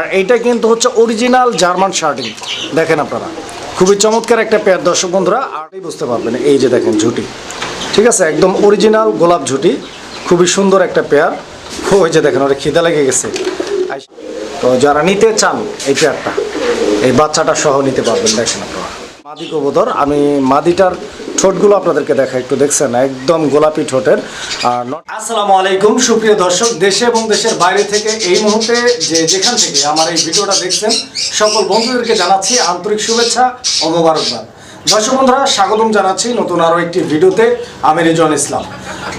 আর এইটা কিন্তু হচ্ছে অরিজিনাল জার্মান শার্টিং দেখেন আপনারা, খুবই চমৎকার একটা পেয়ার দর্শক বন্ধুরা, আরই বুঝতে পারবেন এই যে দেখেন ঝুটি। ঠিক আছে, একদম অরিজিনাল গোলাপ ঝুটি, খুবই সুন্দর একটা পেয়ার ওই যে দেখেন ওরা খিদা লেগে গেছে। তো যারা নিতে চান এই পেয়ারটা এই বাচ্চাটা সহ নিতে পারবেন, দেখেন আপনারা। মাদি কবুতর, আমি মাদিটার ঠোঁটগুলো আপনাদেরকে দেখা একটু দেখছেন? একদম গোলাপি ঠোঁটের, আর আসসালামু আলাইকুম, সুপ্রিয় দর্শক, দেশে এবং দেশের বাইরে থেকে এই মুহূর্তে যে যেখান থেকে আমার এই ভিডিওটা দেখছেন, সকল বন্ধুদেরকে জানাচ্ছি আন্তরিক শুভেচ্ছা ও মোবারকবাদ। দর্শক বন্ধুরা, স্বাগতম জানাচ্ছি নতুন আরও একটি ভিডিওতে, আমি রিজন ইসলাম।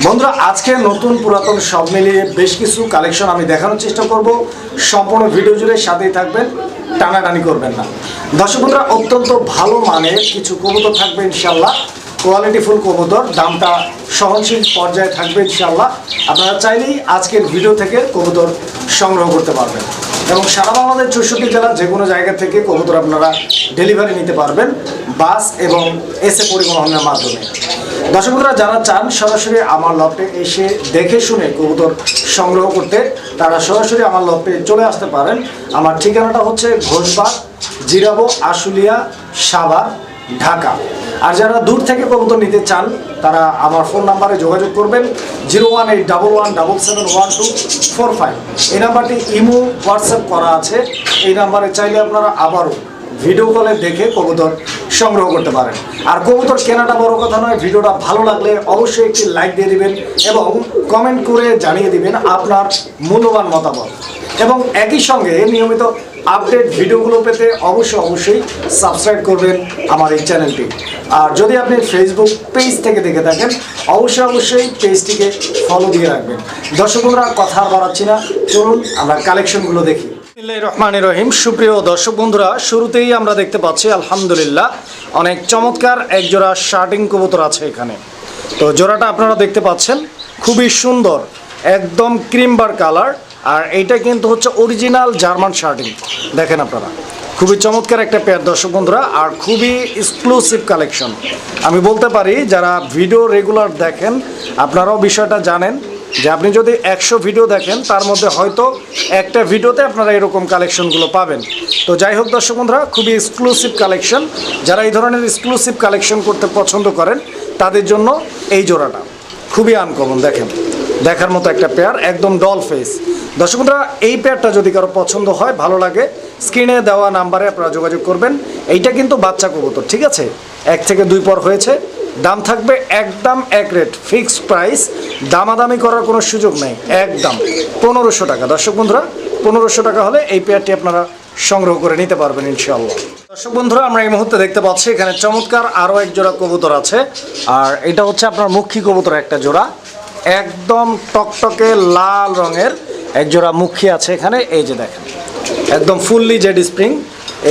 বন্ধুরা, আজকে নতুন পুরাতন সব মিলিয়ে বেশ কিছু কালেকশন আমি দেখানোর চেষ্টা করব। সম্পূর্ণ ভিডিও জুড়ে সাথেই থাকবেন, টানাটানি করবেন না। দর্শক বন্ধুরা, অত্যন্ত ভালো মানের কিছু কবুতর থাকবে ইনশাল্লাহ কোয়ালিটি ফুল কবুতর, দামটা সহনশীল পর্যায়ে থাকবে ইনশাল্লাহ আপনারা চাইলেই আজকের ভিডিও থেকে কবুতর সংগ্রহ করতে পারবেন। এবং সারা বাংলাদেশ চৌষট্টি জেলার যে কোনো জায়গা থেকে কবুতর আপনারা ডেলিভারি নিতে পারবেন, বাস এবং এসে পরিবহনের মাধ্যমে। দর্শকরা যারা চান সরাসরি আমার লফটে এসে দেখে শুনে কবুতর সংগ্রহ করতে, তারা সরাসরি আমার লফটে চলে আসতে পারেন। আমার ঠিকানাটা হচ্ছে ঘোষবাগ, জিরাবো, আশুলিয়া, সাভার, ঢাকা। আর যারা দূর থেকে কবুতর নিতে চান, তারা আমার ফোন নাম্বারে যোগাযোগ করবেন, zero one eight double one double seven one two four five. এই নাম্বারটি ইমো, হোয়াটসঅ্যাপ করা আছে। এই নাম্বারে চাইলে আপনারা আবারও ভিডিও কলে দেখে কবুতর সংগ্রহ করতে পারেন। আর কবুতর কেনাটা বড় কথা নয়, ভিডিওটা ভালো লাগলে অবশ্যই একটি লাইক দিয়ে দিবেন এবং কমেন্ট করে জানিয়ে দিবেন আপনার মূল্যবান মতামত। এবং একই সঙ্গে নিয়মিত আপডেট ভিডিওগুলো পেতে অবশ্যই অবশ্যই সাবস্ক্রাইব করবেন আমার এই চ্যানেলটি। আর যদি আপনি ফেসবুক পেজ থেকে দেখে থাকেন, অবশ্যই অবশ্যই পেজটিকে ফলো দিয়ে রাখবেন। দর্শক বন্ধুরা, কথা বাড়াচ্ছি না। চলুন, আমরা কালেকশনগুলো দেখি। রহমান রহিম। সুপ্রিয় দর্শক বন্ধুরা, শুরুতেই আমরা দেখতে পাচ্ছি, আলহামদুলিল্লাহ, অনেক চমৎকার এক জোড়া শার্টিং কবুতর আছে এখানে। তো জোড়াটা আপনারা দেখতে পাচ্ছেন, খুবই সুন্দর, একদম ক্রিমবার কালার আর এইটা কিন্তু হচ্ছে অরিজিনাল জার্মান শার্টিং দেখেন আপনারা। খুবই চমৎকার একটা পেয়ার দর্শক বন্ধুরা, আর খুবই এক্সক্লুসিভ কালেকশন আমি বলতে পারি, যারা ভিডিও রেগুলার দেখেন, আপনারাও বিষয়টা জানেন যে আপনি যদি একশো ভিডিও দেখেন, তার মধ্যে হয়তো একটা ভিডিওতে আপনারা এরকম কালেকশনগুলো পাবেন। তো যাই হোক, দর্শক বন্ধুরা, খুবই এক্সক্লুসিভ কালেকশন যারা এই ধরনের এক্সক্লুসিভ কালেকশন করতে পছন্দ করেন, তাদের জন্য এই জোড়াটা খুবই আনকমন দেখেন। দেখার মতো একটা পেয়ার একদম ডল ফেস দর্শক বন্ধুরা, এই পেয়ারটা যদি কারও পছন্দ হয়, ভালো লাগে স্ক্রিনে দেওয়া নাম্বারে আপনারা যোগাযোগ করবেন। এইটা কিন্তু বাচ্চা কবুতর, ঠিক আছে? এক থেকে দুই পর হয়েছে। দাম থাকবে একদম এক রেট ফিক্সড প্রাইস দামাদামি করার কোনো সুযোগ নেই, একদম। পনেরোশো টাকা। দর্শক বন্ধুরা, পনেরোশো টাকা হলে এই পেয়ারটি আপনারা সংগ্রহ করে নিতে পারবেন ইনশাল্লাহ দর্শক বন্ধুরা, আমরা এই মুহূর্তে দেখতে পাচ্ছি, এখানে চমৎকার আরও এক জোড়া কবুতর আছে। আর এটা হচ্ছে আপনার মুখী কবুতর একটা জোড়া। একদম টকটকে লাল রঙের এক জোড়া মুখী আছে এখানে। এই যে দেখেন, একদম ফুললি জেড স্প্রিং।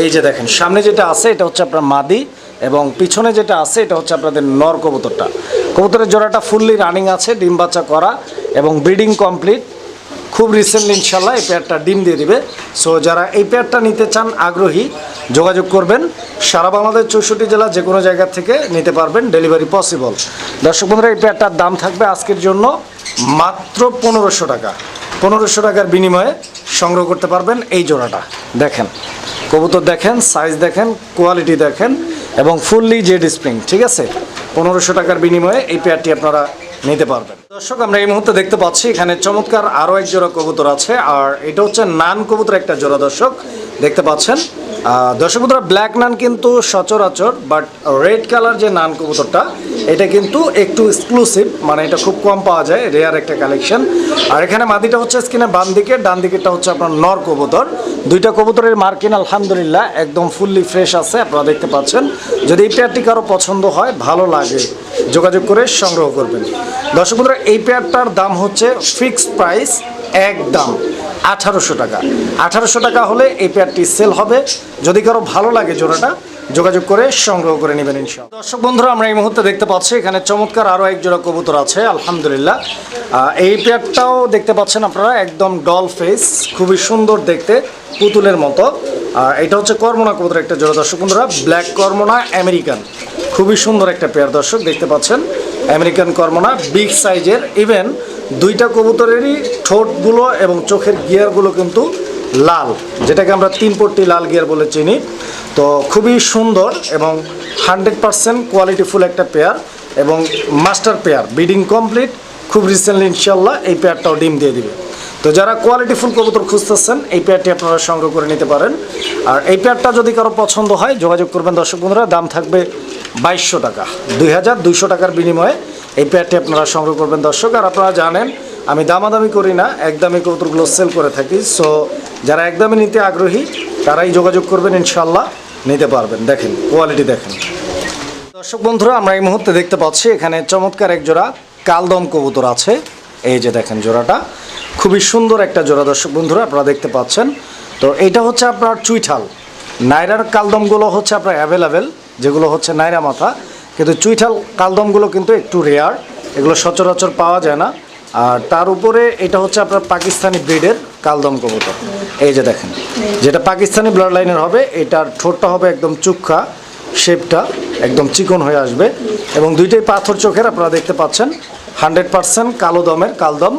এই যে দেখেন, সামনে যেটা আছে এটা হচ্ছে আপনার মাদি এবং পিছনে যেটা আছে এটা হচ্ছে আপনাদের নর কবুতরটা। কবুতরের জোড়াটা ফুললি রানিং আছে, ডিম বাচ্চা করা এবং ব্রিডিং কমপ্লিট। খুব রিসেন্টলি ইনশাল্লাহ এই পেয়ারটা ডিম দিয়ে দিবে। সো যারা এই পেয়ারটা নিতে চান, আগ্রহী, যোগাযোগ করবেন। সারা বাংলাদেশ চৌষট্টি জেলা যে কোনো জায়গা থেকে নিতে পারবেন ডেলিভারি পসিবল দর্শক বন্ধুরা, এই পেয়ারটার দাম থাকবে আজকের জন্য মাত্র পনেরোশো টাকা। পনেরোশো টাকার বিনিময়ে সংগ্রহ করতে পারবেন এই জোড়াটা। দেখেন, কবুতর দেখেন সাইজ দেখেন কোয়ালিটি দেখেন, এবং ফুললি জেড স্প্রিং ঠিক আছে? পনেরোশো টাকার বিনিময়ে এই পেয়ারটি আপনারা নিতে পারবেন। দর্শক, আমরা এই মুহূর্তে দেখতে পাচ্ছি, এখানে চমৎকার আরও এক জোড়া কবুতর আছে, আর এটা হচ্ছে নান কবুতর একটা জোড়া, দর্শক, দেখতে পাচ্ছেন। দর্শক বন্ধুরা ব্ল্যাক নান কিন্তু সচরাচর বাট রেড কালার যে নান কবুতরটা, এটা কিন্তু একটু এক্সক্লুসিভ মানে এটা খুব কম পাওয়া যায় রেয়ার একটা কালেকশন আর এখানে মাদিটা হচ্ছে স্কিনে বাম দিকে, ডান দিকেরটা হচ্ছে আপনার নর কবুতর। দুইটা কবুতরের মার্কিন, আলহামদুলিল্লাহ, একদম ফুললি ফ্রেশ আছে, আপনারা দেখতে পাচ্ছেন। যদি এই পেয়ারটি কারও পছন্দ হয়, ভালো লাগে। যোগাযোগ করে সংগ্রহ করবেন। দর্শক বন্ধুরা, এই পেয়ারটার দাম হচ্ছে ফিক্সড প্রাইস এক দাম আঠারোশো টাকা। আঠারোশো টাকা হলে এই পেয়ারটি সেল হবে। যদি কারও ভালো লাগে জোড়াটা, যোগাযোগ করে সংগ্রহ করে নেবেন ইনশাআল্লাহ। দর্শক বন্ধুরা, আমরা এই মুহূর্তে দেখতে পাচ্ছি, এখানে চমৎকার আরও এক জোড়া কবুতর আছে, আলহামদুলিল্লাহ। এই পেয়ারটাও দেখতে পাচ্ছেন আপনারা, একদম ডল ফেস খুবই সুন্দর দেখতে, পুতুলের মতো। এটা হচ্ছে কর্মনা কবুতর একটা জোড়া। দর্শক বন্ধুরা ব্ল্যাক কর্মনা আমেরিকান খুবই সুন্দর একটা পেয়ার দর্শক, দেখতে পাচ্ছেন? আমেরিকান কর্মনা বিগ সাইজের ইভেন দুইটা কবুতরেরই ঠোঁটগুলো এবং চোখের গিয়ারগুলো কিন্তু লাল, যেটাকে আমরা তিন পট্টি লাল গিয়ার বলে চিনি। তো খুবই সুন্দর এবং হান্ড্রেড পারসেন্ট কোয়ালিটিফুল একটা পেয়ার এবং মাস্টার পেয়ার বিডিং কমপ্লিট খুব রিসেন্টলি ইনশাল্লাহ এই পেয়ারটাও ডিম দিয়ে দিবে। তো যারা কোয়ালিটিফুল কবুতর খুঁজতেছেন, এই পেয়ারটি আপনারা সংগ্রহ করে নিতে পারেন। আর এই পেয়ারটা যদি কারও পছন্দ হয়, যোগাযোগ করবেন দর্শক বন্ধুরা, দাম থাকবে বাইশশো টাকা। দুই হাজার দুইশো টাকার বিনিময়ে এই পেয়ারটি আপনারা সংগ্রহ করবেন, দর্শক। আর আপনারা জানেন, আমি দামাদামি করি না, একদমই কবুতরগুলো সেল করে থাকি। সো যারা একদমই নিতে আগ্রহী, তারাই যোগাযোগ করবেন ইনশাল্লাহ নিতে পারবেন। দেখেন কোয়ালিটি দেখেন। দর্শক বন্ধুরা, আমরা এই মুহূর্তে দেখতে পাচ্ছি, এখানে চমৎকার এক জোড়া কালদম কবুতর আছে। এই যে দেখেন জোড়াটা, খুবই সুন্দর একটা জোড়া, দর্শক বন্ধুরা, আপনারা দেখতে পাচ্ছেন। তো এইটা হচ্ছে আপনার চুইঠাল। নাইরার কালদমগুলো হচ্ছে আপনার অ্যাভেলেবেল যেগুলো হচ্ছে নাইরা মাথা, কিন্তু চুইঠাল কালদমগুলো কিন্তু একটু রেয়ার এগুলো সচরাচর পাওয়া যায় না। আর তার উপরে এটা হচ্ছে আপনার পাকিস্তানি ব্রিডের কালদম কবুতর। এই যে দেখেন, যেটা পাকিস্তানি ব্লাড লাইনের হবে, এটার ঠোঁটটা হবে একদম চুক্ষা শেপটা একদম চিকন হয়ে আসবে। এবং দুইটাই পাথর চোখের, আপনারা দেখতে পাচ্ছেন। হান্ড্রেড পার্সেন্ট কালো দমের কালদম।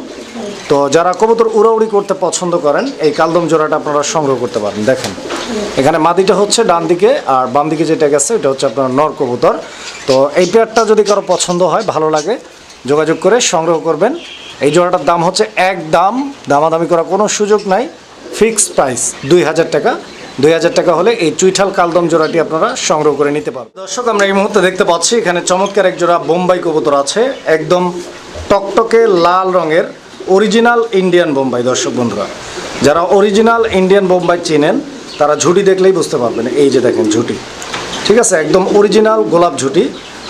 তো যারা কবুতর উড়াউড়ি করতে পছন্দ করেন, এই কালদম জোড়াটা আপনারা সংগ্রহ করতে পারেন। দেখেন, এখানে মাদিটা হচ্ছে ডান দিকে, আর বাম দিকে যেটা গেছে এটা হচ্ছে আপনার নর কবুতর। তো এই পেয়ারটা যদি কারও পছন্দ হয়, ভালো লাগে, যোগাযোগ করে সংগ্রহ করবেন। এই জোড়াটার দাম হচ্ছে এক দাম দামাদামি করার কোনো সুযোগ নাই। ফিক্সড প্রাইস দুই হাজার টাকা। দুই হাজার টাকা হলে এই চুইঠাল কালদম জোড়াটি আপনারা সংগ্রহ করে নিতে পারবেন। দর্শক, আমরা এই মুহূর্তে দেখতে পাচ্ছি, এখানে চমৎকার এক জোড়া বোম্বাই কবুতর আছে, একদম টকটকে লাল রঙের অরিজিনাল ইন্ডিয়ান বোম্বাই। দর্শক বন্ধুরা, যারা অরিজিনাল ইন্ডিয়ান বোম্বাই চেনেন, তারা ঝুটি দেখলেই বুঝতে পারবেন, এই যে দেখেন ঝুটি। ঠিক আছে, একদম অরিজিনাল গোলাপ ঝুটি,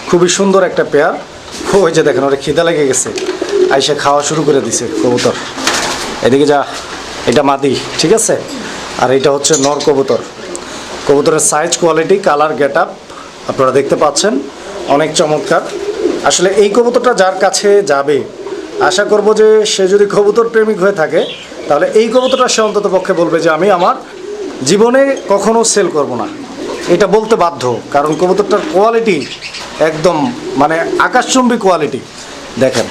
খুবই সুন্দর একটা পেয়ার। ওই যে দেখেন ওরা খিদা লেগে গেছে। আইসে খাওয়া শুরু করে দিছে কবুতর। এদিকে যা, এটা মাদি, ঠিক আছে? আর এটা হচ্ছে নর কবুতর। কবুতরের size quality colour get up আপনারা দেখতে পাচ্ছেন, অনেক চমৎকার। আসলে এই কবুতরটা যার কাছে যাবে, আশা করব যে সে যদি কবুতর প্রেমিক হয়ে থাকে, তাহলে এই কবুতরটা সে অন্তত পক্ষে বলবে যে আমি আমার জীবনে কখনো সেল করব না। এটা বলতে বাধ্য, কারণ কবুতরটার কোয়ালিটি একদম মানে আকাশচুম্বী কোয়ালিটি দেখেন,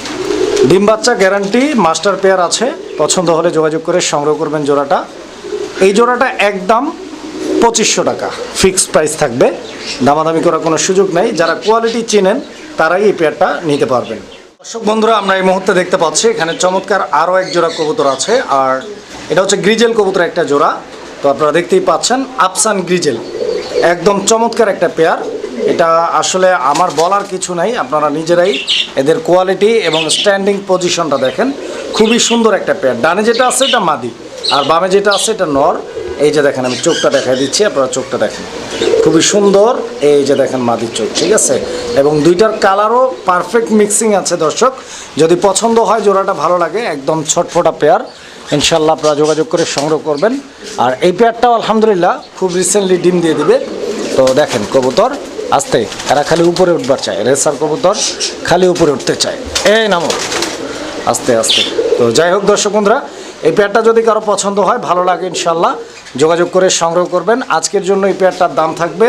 ডিম বাচ্চা গ্যারান্টি মাস্টার পেয়ার আছে, পছন্দ হলে যোগাযোগ করে সংগ্রহ করবেন জোড়াটা। এই জোড়াটা একদম পঁচিশশো টাকা। ফিক্স প্রাইস থাকবে। দামাদামি করার কোনো সুযোগ নেই। যারা কোয়ালিটি চেনেন, তারাই এই পেয়ারটা নিতে পারবেন। দর্শক বন্ধুরা, আমরা এই মুহূর্তে দেখতে পাচ্ছি, এখানে চমৎকার আরও এক জোড়া কবুতর আছে। আর এটা হচ্ছে গ্রিজেল কবুতর একটা জোড়া। তো আপনারা দেখতেই পাচ্ছেন আফসান গ্রিজেল। একদম চমৎকার একটা পেয়ার। এটা আসলে আমার বলার কিছু নাই। আপনারা নিজেরাই এদের কোয়ালিটি এবং স্ট্যান্ডিং পজিশনটা দেখেন। খুবই সুন্দর একটা পেয়ার। ডানে যেটা আছে, এটা মাদি। আর বামে যেটা আছে, এটা নর। এই যে দেখেন, আমি চোখটা দেখাই দিচ্ছি, আপনারা চোখটা দেখেন। খুবই সুন্দর, এই যে দেখেন মাদির চোখ, ঠিক আছে? এবং দুইটার কালারও পারফেক্ট মিক্সিং আছে, দর্শক। যদি পছন্দ হয়, জোড়াটা ভালো লাগে, একদম ছটফটা পেয়ার ইনশাল্লাহ আপনারা যোগাযোগ করে সংগ্রহ করবেন। আর এই পেয়ারটাও আলহামদুলিল্লাহ খুব রিসেন্টলি ডিম দিয়ে দিবে। তো দেখেন, কবুতর আস্তে, এরা খালি উপরে উঠবার চায়। রেসার কবুতর খালি উপরে উঠতে চায়। এই নামো, আস্তে আস্তে। তো যাই হোক, দর্শক বন্ধুরা এই পেয়ারটা যদি কারও পছন্দ হয়, ভালো লাগে ইনশাল্লাহ যোগাযোগ করে সংগ্রহ করবেন। আজকের জন্য এই পেয়ারটার দাম থাকবে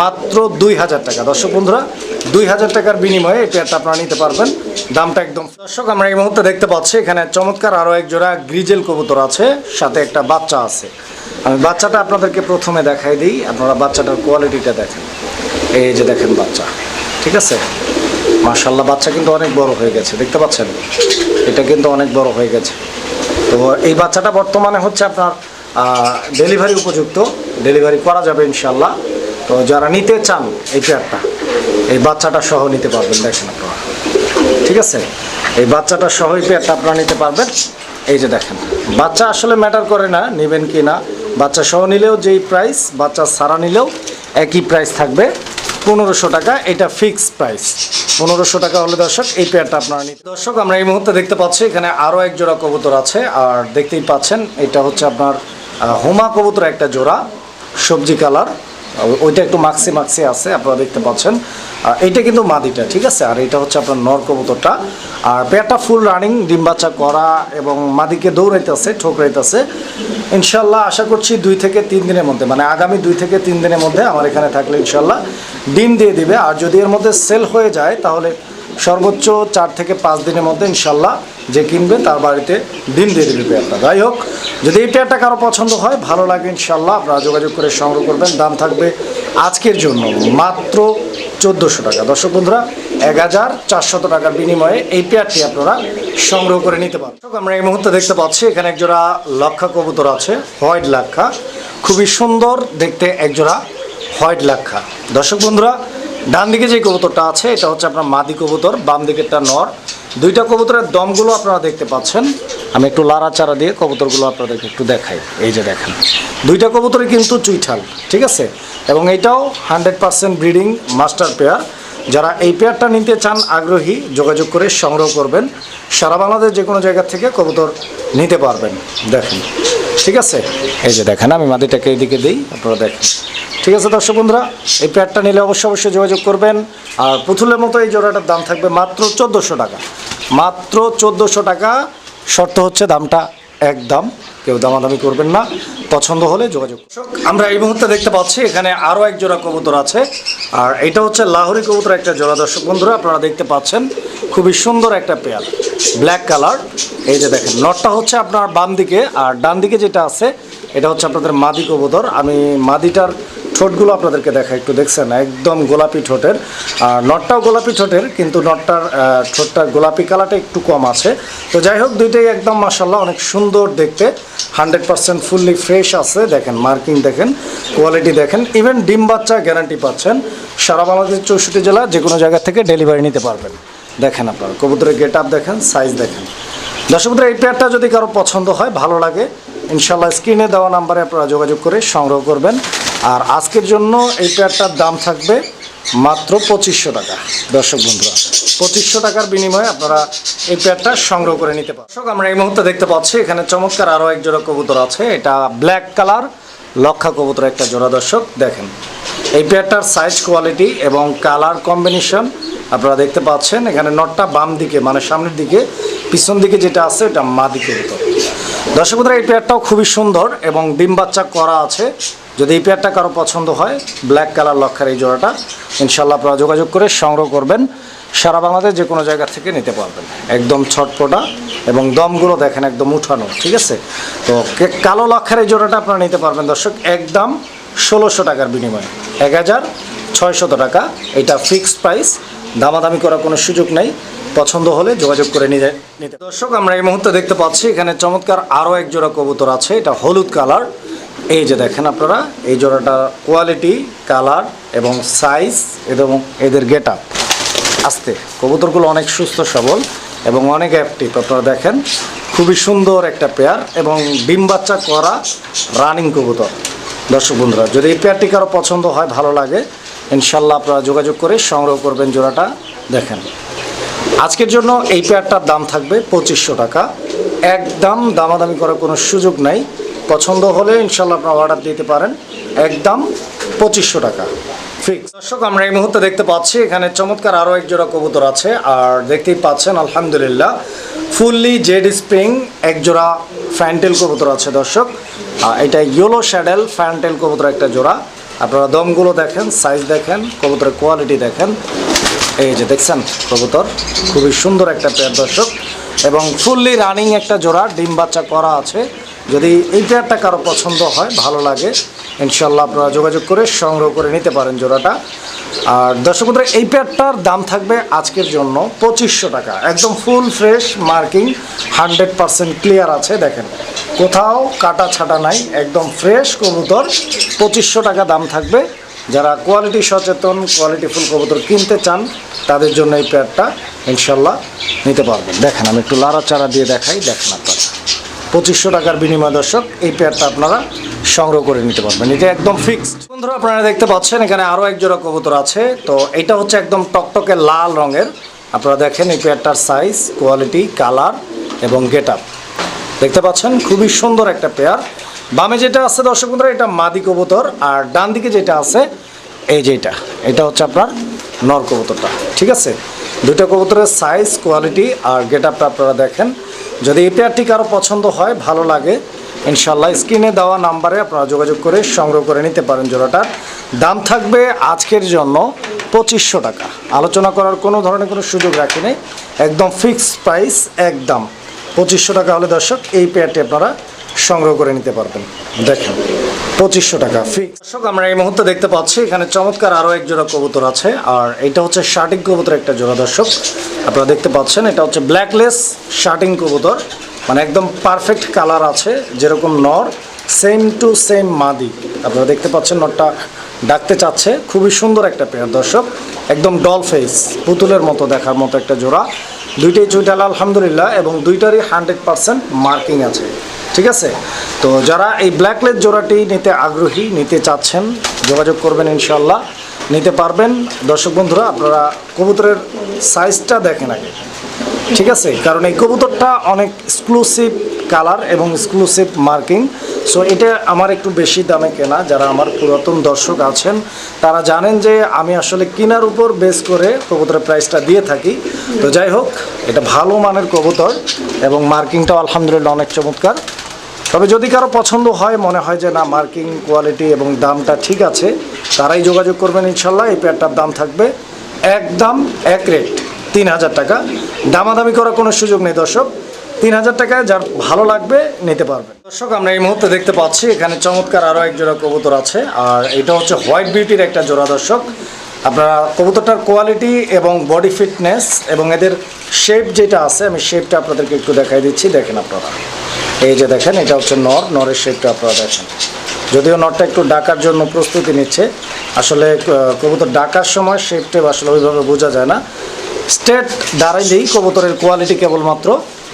মাত্র দুই হাজার টাকা। দর্শক বন্ধুরা, দুই হাজার টাকার বিনিময়ে এই পেয়ারটা আপনারা নিতে পারবেন। দামটা একদম দর্শক, আমরা এই মুহূর্তে দেখতে পাচ্ছি, এখানে চমৎকার আরও এক জোড়া গ্রিজেল কবুতর আছে, সাথে একটা বাচ্চা আছে। আমি বাচ্চাটা আপনাদেরকে প্রথমে দেখাই দিই, আপনারা বাচ্চাটার কোয়ালিটিটা দেখেন। এই যে দেখেন বাচ্চা, ঠিক আছে? মার্শাল্লাহ বাচ্চা কিন্তু অনেক বড় হয়ে গেছে, দেখতে পাচ্ছেন? এটা কিন্তু অনেক বড় হয়ে গেছে। তো এই বাচ্চাটা বর্তমানে হচ্ছে আপনার ডেলিভারি উপযুক্ত। ডেলিভারি করা যাবে ইনশাল্লাহ তো যারা নিতে চান এই পেয়ারটা এই বাচ্চাটা সহ নিতে পারবেন, দেখেন আপনারা। ঠিক আছে? এই বাচ্চাটা সহ এই পেয়ারটা আপনারা নিতে পারবেন। এই যে দেখেন, বাচ্চা আসলে ম্যাটার করে না, নেবেন কি না। বাচ্চা সহ নিলেও যেই প্রাইস বাচ্চা সারা নিলেও একই প্রাইস থাকবে, পনেরোশো টাকা, এটা ফিক্সড প্রাইস পনেরোশো টাকা হলে দর্শক, এই পেয়ারটা আপনারা নিতে দর্শক, আমরা এই মুহূর্তে দেখতে পাচ্ছি, এখানে আরও এক জোড়া কবুতর আছে, আর দেখতেই পাচ্ছেন, এটা হচ্ছে আপনার হোমা কবুতর একটা জোড়া, সবজি কালার। ওইটা একটু মাক্সি মাক্সি আছে, আপনারা দেখতে পাচ্ছেন। এইটা কিন্তু মাদিটা, ঠিক আছে? আর এটা হচ্ছে আপনার নর আর পেটটা ফুল রানিং ডিম বাচ্চা করা এবং মাদিকে দৌড়াইতেছে, ঠোকরাইতেছে। ইনশাল্লাহ আশা করছি দুই থেকে তিন দিনের মধ্যে মানে আগামী দুই থেকে তিন দিনের মধ্যে আমার এখানে থাকলে ইনশাল্লাহ ডিম দিয়ে দিবে। আর যদি এর মধ্যে সেল হয়ে যায়, তাহলে সর্বোচ্চ চার থেকে পাঁচ দিনের মধ্যে ইনশাল্লাহ যে কিনবে তার বাড়িতে ডিম দিয়ে দেবে পেয়ারটা যাই হোক, যদি এই পেয়ারটা কারও পছন্দ হয়, ভালো লাগে ইনশাল্লাহ, আপনারা যোগাযোগ করে সংগ্রহ করবেন। দাম থাকবে আজকের জন্য মাত্র চোদ্দোশো টাকা। দর্শক বন্ধুরা, এক হাজার চারশত টাকার বিনিময়ে এই পেয়ারটি আপনারা সংগ্রহ করে নিতে পারেন আমরা এই মুহূর্তে দেখতে পাচ্ছি, এখানে একজোড়া লক্ষা কবুতর আছে, হোয়াইট লাক্ষা। খুবই সুন্দর দেখতে একজোড়া হোয়াইট লাক্ষা। দর্শক বন্ধুরা ডান দিকে যে কবুতরটা আছে, এটা হচ্ছে আপনার মাদি কবুতর, বাম দিকেরটা নর। দুইটা কবুতরের দমগুলো আপনারা দেখতে পাচ্ছেন। আমি একটু লাড়াচাড়া দিয়ে কবুতরগুলো আপনাদেরকে একটু দেখাই। এই যে দেখেন, দুইটা কবুতরই কিন্তু চুইঠাল, ঠিক আছে? এবং এটাও hundred percent breeding master pair যারা এই পেয়ারটা নিতে চান আগ্রহী, যোগাযোগ করে সংগ্রহ করবেন। সারা বাংলাদেশ যে কোনো জায়গা থেকে কবুতর নিতে পারবেন। দেখেন। ঠিক আছে? এই যে দেখেন, আমি মাদিটাকে এইদিকে দিই, আপনারা দেখেন। ঠিক আছে দর্শক বন্ধুরা, এই প্যাডটা নিলে অবশ্যই অবশ্যই যোগাযোগ করবেন। আর পুতুলের মতো এই জোড়াটার দাম থাকবে মাত্র চোদ্দোশো টাকা। মাত্র চোদ্দোশো টাকা, শর্ত হচ্ছে দামটা একদম কেউ দামাদামি করবেন না। পছন্দ হলে যোগাযোগ। আমরা এই মুহূর্তে দেখতে পাচ্ছি, এখানে আরও এক জোড়া কবুতর আছে। আর এটা হচ্ছে লাহোরি কবুতর একটা জোড়া। দর্শক, বন্ধুরা, আপনারা দেখতে পাচ্ছেন, খুবই সুন্দর একটা পেয়ার, ব্ল্যাক কালার। এই যে দেখেন, নটটা হচ্ছে আপনার বাম দিকে, আর ডান দিকে যেটা আছে, এটা হচ্ছে আপনাদের মাদি কবুতর। আমি মাদিটার ঠোঁটগুলো আপনাদেরকে দেখা একটু দেখছেন? একদম গোলাপি ঠোঁটের। আর নটটাও গোলাপি ঠোঁটের কিন্তু নটটার ঠোঁটটার গোলাপি কালারটা একটু কম আছে। তো যাই হোক দুইটাই একদম মাসাল্লাহ অনেক সুন্দর দেখতে। হান্ড্রেড পার্সেন্ট ফুললি ফ্রেশ আছে দেখেন মার্কিং দেখেন কোয়ালিটি দেখেন। ইভেন ডিম বাচ্চা গ্যারান্টি পাচ্ছেন। সারা বাংলাদেশ চৌষট্টি জেলা যে কোনো জায়গা থেকে ডেলিভারি নিতে পারবেন। দেখেন আপনারা কবুতরের গেট আপ দেখেন সাইজ দেখেন। দর্শক বন্ধুরা, এই পেয়ারটা যদি কারও পছন্দ হয় ভালো লাগে ইনশাল্লাহ স্ক্রিনে দেওয়া নাম্বারে আপনারা যোগাযোগ করে সংগ্রহ করবেন। আর আজকের জন্য এই পেয়ারটার দাম থাকবে মাত্র পঁচিশশো টাকা। দর্শক বন্ধুরা পঁচিশশো টাকার বিনিময়ে আপনারা এই পেয়ারটা সংগ্রহ করে নিতে পারেন দর্শক আমরা এই মুহূর্তে দেখতে পাচ্ছি এখানে চমৎকার আরও এক জোড়া কবুতর আছে। এটা ব্ল্যাক কালার লক্ষা কবুতর একটা জোড়া দর্শক দেখেন। এই পেয়ারটার সাইজ কোয়ালিটি এবং কালার কম্বিনেশন আপনারা দেখতে পাচ্ছেন। এখানে নটটা বাম দিকে মানে সামনের দিকে পিছন দিকে যেটা আছে এটা মাদি কবুতর। দর্শক বন্ধুরা, এই পেয়ারটাও খুবই সুন্দর এবং ডিম বাচ্চা করা আছে। যদি এই পেয়ারটা কারও পছন্দ হয় ব্ল্যাক কালার লক্ষার এই জোড়াটা ইনশাল্লাহ আপনারা যোগাযোগ করে সংগ্রহ করবেন। সারা বাংলাদেশ যে কোনো জায়গা থেকে নিতে পারবেন। একদম ছটপটা এবং দমগুলো দেখেন একদম উঠানো, ঠিক আছে? তো কালো লক্ষার এই জোড়াটা আপনারা নিতে পারবেন দর্শক, একদম ষোলোশো টাকার বিনিময়ে। এক হাজার ছয়শত টাকা। এটা ফিক্সড প্রাইস দামাদামি করার কোনো সুযোগ নেই। পছন্দ হলে যোগাযোগ করে নিতে নিতে দর্শক, আমরা এই মুহূর্তে দেখতে পাচ্ছি, এখানে চমৎকার আরও এক জোড়া কবুতর আছে। এটা হলুদ কালার এই যে দেখেন আপনারা, এই জোড়াটা কোয়ালিটি কালার এবং সাইজ এবং এদের গেট আপ আস্তে, কবুতরগুলো অনেক সুস্থ, সবল এবং অনেক অ্যাক্টিভ আপনারা দেখেন, খুবই সুন্দর একটা পেয়ার এবং ডিম বাচ্চা করা রানিং কবুতর। দর্শক বন্ধুরা, যদি এই পেয়ারটি কারও পছন্দ হয়, ভালো লাগে, ইনশাল্লাহ আপনারা যোগাযোগ করে সংগ্রহ করবেন জোড়াটা। দেখেন, আজকের জন্য এই পেয়ারটার দাম থাকবে পঁচিশশো টাকা। একদম দামাদামি করার কোনো সুযোগ নাই। পছন্দ হলে ইনশাল্লাহ আপনারা অর্ডার দিতে পারেন। একদম পঁচিশশো টাকা। ফিক্স দর্শক, আমরা এই মুহূর্তে দেখতে পাচ্ছি, এখানে চমৎকার আরও এক জোড়া কবুতর আছে। আর দেখতেই পাচ্ছেন, আলহামদুলিল্লাহ, ফুললি জেড স্প্রিং এক জোড়া ফ্যান্টেল কবুতর আছে দর্শক। এটা ইয়েলো শ্যাডেল ফ্যান্টেল কবুতর একটা জোড়া। আপনারা দমগুলো দেখেন সাইজ দেখেন, কবুতরের কোয়ালিটি দেখেন। এই যে দেখছেন, কবুতর খুবই সুন্দর একটা পেয়ার দর্শক। এবং ফুললি রানিং একটা জোড়া, ডিম বাচ্চা করা আছে। যদি এই পেয়ারটা কারও পছন্দ হয়, ভালো লাগে ইনশাল্লাহ আপনারা যোগাযোগ করে সংগ্রহ করে নিতে পারেন জোড়াটা। আর দর্শক এই পেয়ারটার দাম থাকবে আজকের জন্য পঁচিশশো টাকা। একদম full fresh marking, hundred percent clear আছে, দেখেন। কোথাও কাটা ছাটা নাই, একদম ফ্রেশ কবুতর, পঁচিশশো টাকা দাম থাকবে। যারা কোয়ালিটি সচেতন, কোয়ালিটি ফুল কবুতর কিনতে চান, তাদের জন্য এই প্যাডটা ইনশাল্লাহ নিতে পারবেন। দেখেন, আমি একটু লাড়াচাড়া দিয়ে দেখাই, দেখেন আপনারা। পঁচিশশো টাকার বিনিময় দর্শক, এই পেয়ারটা আপনারা সংগ্রহ করে নিতে পারবেন। এটা একদম ফিক্সড বন্ধুরা, আপনারা দেখতে পাচ্ছেন, এখানে আরও এক জোড়া কবুতর আছে। তো এটা হচ্ছে একদম টকটকে লাল রঙের। আপনারা দেখেন এই পেয়ারটার সাইজ কোয়ালিটি কালার এবং গেট দেখতে পাচ্ছেন, খুবই সুন্দর একটা পেয়ার বামে যেটা আছে দর্শক বন্ধুরা, এটা মাদি কবুতর। আর ডান দিকে যেটা আছে, এই যেটা এটা। হচ্ছে আপনার নর কবুতরটা। ঠিক আছে? দুটো কবুতরের সাইজ কোয়ালিটি আর গেট আপনারা দেখেন। যদি এই পেয়ারটি কারও পছন্দ হয়, ভালো লাগে ইনশাল্লাহ স্ক্রিনে দেওয়া নাম্বারে আপনারা যোগাযোগ করে সংগ্রহ করে নিতে পারেন জোড়াটার দাম থাকবে আজকের জন্য পঁচিশশো টাকা। আলোচনা করার কোনো ধরনের কোনো সুযোগ রাখি নেই। একদম ফিক্সড প্রাইস একদম পঁচিশশো টাকা হলে দর্শক এই পেয়ারটি আপনারা সংগ্রহ করে নিতে পারবেন। দেখেন, পঁচিশশো টাকা ফিক্স দর্শক, আমরা এই মুহূর্তে দেখতে পাচ্ছি, এখানে চমৎকার আরও এক জোড়া কবুতর আছে, আর এটা হচ্ছে শার্টিং কবুতর একটা জোড়া দর্শক। আপনারা দেখতে পাচ্ছেন, এটা হচ্ছে ব্ল্যাকলেস শার্টিং কবুতর। মানে একদম পারফেক্ট কালার আছে, যেরকম নর সেম টু সেম মাদি। আপনারা দেখতে পাচ্ছেন, নরটা ডাকতে চাচ্ছে। খুবই সুন্দর একটা পেয়ার দর্শক। একদম ডল ফেস পুতুলের মতো দেখার মতো একটা জোড়া। দুইটাই চুইটাল আলহামদুলিল্লাহ, এবং দুইটারই হান্ড্রেড পার্সেন্ট মার্কিং আছে। ঠিক আছে? তো যারা এই ব্ল্যাকলেট জোড়াটি নিতে আগ্রহী, নিতে চাচ্ছেন, যোগাযোগ করবেন ইনশাল্লাহ নিতে পারবেন। দর্শক বন্ধুরা, আপনারা কবুতরের সাইজটা দেখেন আগে। ঠিক আছে? কারণ এই কবুতরটা অনেক এক্সক্লুসিভ কালার এবং এক্সক্লুসিভ মার্কিং সো এটা আমার একটু বেশি দামে কেনা। যারা আমার পুরাতন দর্শক আছেন, তারা জানেন যে আমি আসলে কেনার উপর বেস করে কবুতরের প্রাইসটা দিয়ে থাকি। তো যাই হোক, এটা ভালো মানের কবুতর এবং মার্কিংটাও আলহামদুলিল্লাহ অনেক চমৎকার। তবে যদি কারও পছন্দ হয়, মনে হয় যে না মার্কিং কোয়ালিটি এবং দামটা ঠিক আছে তারাই যোগাযোগ করবেন ইনশাল্লাহ। এই পেয়ারটার দাম থাকবে একদম এক রেট, তিন হাজার টাকা। দামাদামি করার কোনো সুযোগ নেই দর্শক। তিন হাজার টাকায় যার ভালো লাগবে নিতে পারবেন দর্শক, আমরা এই মুহূর্তে দেখতে পাচ্ছি, এখানে চমৎকার আরও এক জোড়া কবুতর আছে। আর এটা হচ্ছে হোয়াইট বিউটির একটা জোড়া দর্শক। আপনারা কবুতরটার কোয়ালিটি এবং বডি ফিটনেস এবং এদের শেপ যেটা আছে, আমি শেপটা আপনাদেরকে একটু দেখাই দিচ্ছি। দেখেন আপনারা। এই যে দেখেন, এটা হচ্ছে নর, নরের শেপটা আপনারা দেখেন। যদিও নরটা একটু ডাকার জন্য প্রস্তুতি নিচ্ছে। আসলে কবুতর ডাকার সময় শেপটা আসলে ওইভাবে বোঝা যায় না। স্টেট দাঁড়াইলেই কবুতরের কোয়ালিটি কেবলমাত্র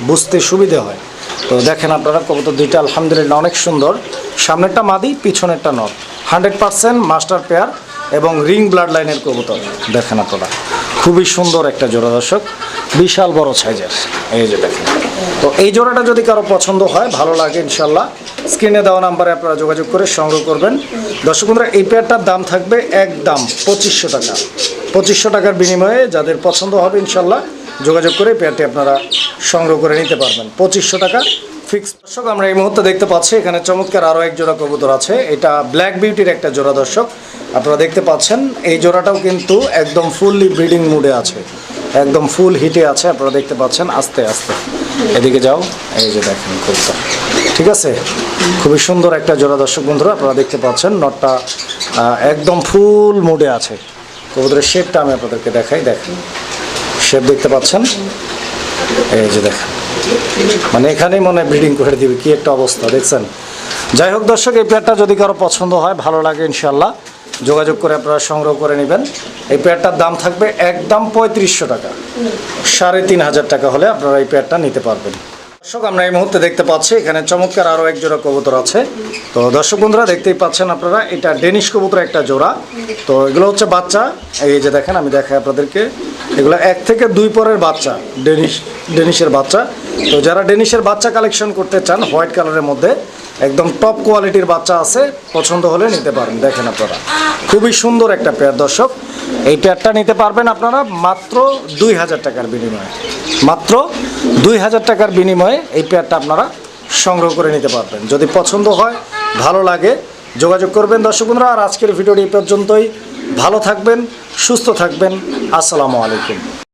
বুঝতে সুবিধে হয়। তো দেখেন আপনারা, কবুতর দুইটা আলহামদুলিল্লাহ অনেক সুন্দর। সামনেরটা মাদি, পিছনেরটা নর হান্ড্রেড পার্সেন্ট মাস্টার পেয়ার এবং রিং ব্লাড লাইনের কবুতর। দেখেন আপনারা। খুবই সুন্দর একটা জোড়া দর্শক, বিশাল বড় সাইজের। এই যে দেখেন। তো এই জোড়াটা যদি কারও পছন্দ হয়, ভালো লাগে ইনশাল্লাহ স্ক্রিনে দেওয়া নাম্বারে আপনারা যোগাযোগ করে সংগ্রহ করবেন। দর্শক বন্ধুরা, এই পেয়ারটার দাম থাকবে একদম পঁচিশশো টাকা। পঁচিশশো টাকার বিনিময়ে যাদের পছন্দ হবে ইনশাল্লাহ যোগাযোগ করে পেয়ারটি আপনারা সংগ্রহ করে নিতে পারবেন। পঁচিশশো টাকা ফিক্স দর্শক, আমরা এই মুহূর্তে দেখতে পাচ্ছি, এখানে চমৎকার আরও এক জোড়া কবুতর আছে। এটা ব্ল্যাক বিউটির একটা জোড়া দর্শক। আপনারা দেখতে পাচ্ছেন, এই জোড়াটাও কিন্তু একদম ফুললি ব্রিডিং মুডে আছে। একদম ফুল হিটে আছে, আপনারা দেখতে পাচ্ছেন, আস্তে আস্তে। এদিকে যাও, এই যে দেখেন কবুতর ঠিক আছে? খুবই সুন্দর একটা জোড়া, দর্শক বন্ধুরা, আপনারা দেখতে পাচ্ছেন নটটা একদম ফুল মুডে আছে। কবুতরের শেপটা আমি আপনাদেরকে দেখাই, দেখেন। শেপ দেখতে পাচ্ছেন? এই যে দেখেন। মানে এখানেই মনে ব্রিডিং করে দিবে, কি একটা অবস্থা, দেখছেন? যাই হোক দর্শক, এই পেয়ারটা যদি কারও পছন্দ হয়, ভালো লাগে ইনশাল্লাহ যোগাযোগ করে আপনারা সংগ্রহ করে নেবেন। এই পেয়ারটার দাম থাকবে একদম পঁয়ত্রিশশো টাকা। সাড়ে তিন হাজার টাকা হলে আপনারা এই পেয়ারটা নিতে পারবেন। দর্শক, আমরা এই মুহূর্তে দেখতে পাচ্ছি, এখানে চমৎকার আরও এক জোড়া কবুতর আছে। তো দর্শক বন্ধুরা, দেখতেই পাচ্ছেন আপনারা, এটা ডেনিশ কবুতর একটা জোড়া। তো এগুলো হচ্ছে বাচ্চা। এই যে দেখেন, আমি দেখাই আপনাদেরকে। এগুলো এক থেকে দুই পরের বাচ্চা, ডেনিশ, ডেনিশের বাচ্চা। তো যারা ডেনিশের বাচ্চা কালেকশন করতে চান, হোয়াইট কালারের মধ্যে একদম টপ কোয়ালিটির বাচ্চা আছে, পছন্দ হলে নিতে পারেন দেখেন আপনারা। খুবই সুন্দর একটা পেয়ার দর্শক। এই পেয়ারটা নিতে পারবেন আপনারা মাত্র দুই হাজার টাকার বিনিময়ে। মাত্র দুই হাজার টাকার বিনিময়ে এই পেয়ারটা আপনারা সংগ্রহ করে নিতে পারবেন। যদি পছন্দ হয়, ভালো লাগে, যোগাযোগ করবেন দর্শক বন্ধুরা। আর আজকের ভিডিওটি এই পর্যন্তই। ভালো থাকবেন, সুস্থ থাকবেন। আসসালামু আলাইকুম।